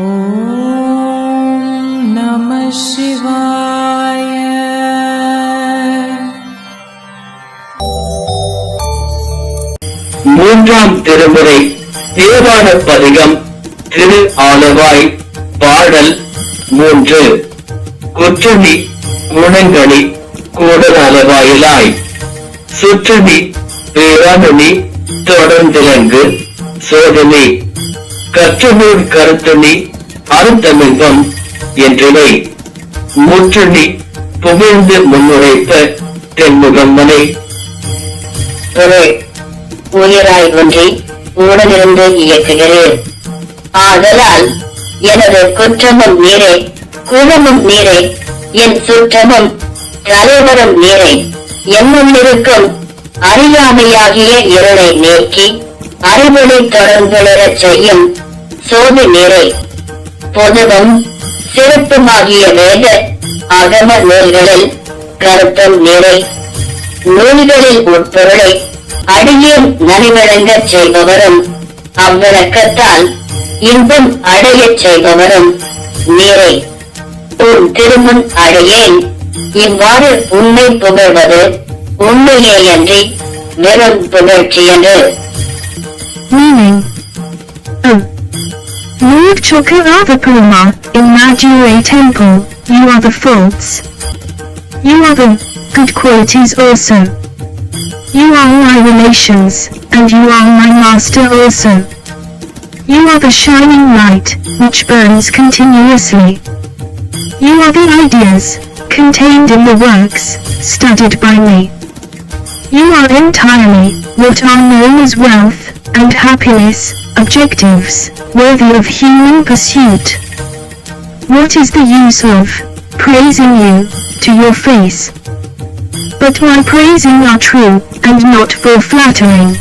ஓம் நம சிவாய மூன்றாம் திருமுறை தேவார பதிகம் திரு ஆலவாய் பாடல் மூன்று. குற்றமி குணங்களி கூடல் அளவாயிலாய் சுற்றுமி பேராமணி தொடர்ந்திலங்கு சோதனை. கற்றுநூல் கருத்துணி அருத்தமிழ்கம் என்றனை முற்றணி புகழ்ந்து முன்னுரைத்த தென்முகம்மனை. மனை உயிராய் ஒன்றி உடனிருந்து இயக்குகிறேன். ஆதலால் எனது குற்றமும் நீரே குணமும் நீரே என் சுற்றமும் தலைவரும் நீரே என்னும் இருக்கும் அறியாமையாகிய இருளை நீக்கி அறிவொளி தொடர்புறச் செய்யும் சோதி நீரை. பொதுவும் சிறப்புமாகிய வேத அகம நூல்களில் கருத்தும் நிறை நூல்களில் உட்பொருளை அடியேன் நலிவழங்க செய்பவரும் அவ்விளக்கத்தால் இன்பம் அடையச் செய்பவரும் நீரை. உன் திருமுன் அடையேன் இவ்வாறு உண்மை புகழ்வது உண்மையேயன்றி வெறும் புகழ்ச்சி என்று. Lord Chokaravapurma, in Madure Temple, you are the faults. You are the good qualities also. You are my relations, and you are my master also. You are the shining light, which burns continuously. You are the ideas, contained in the works, studied by me. You are entirely what are known as wealth and happiness, objectives worthy of human pursuit. What is the use of praising you to your face? But my praising are true and not for flattering.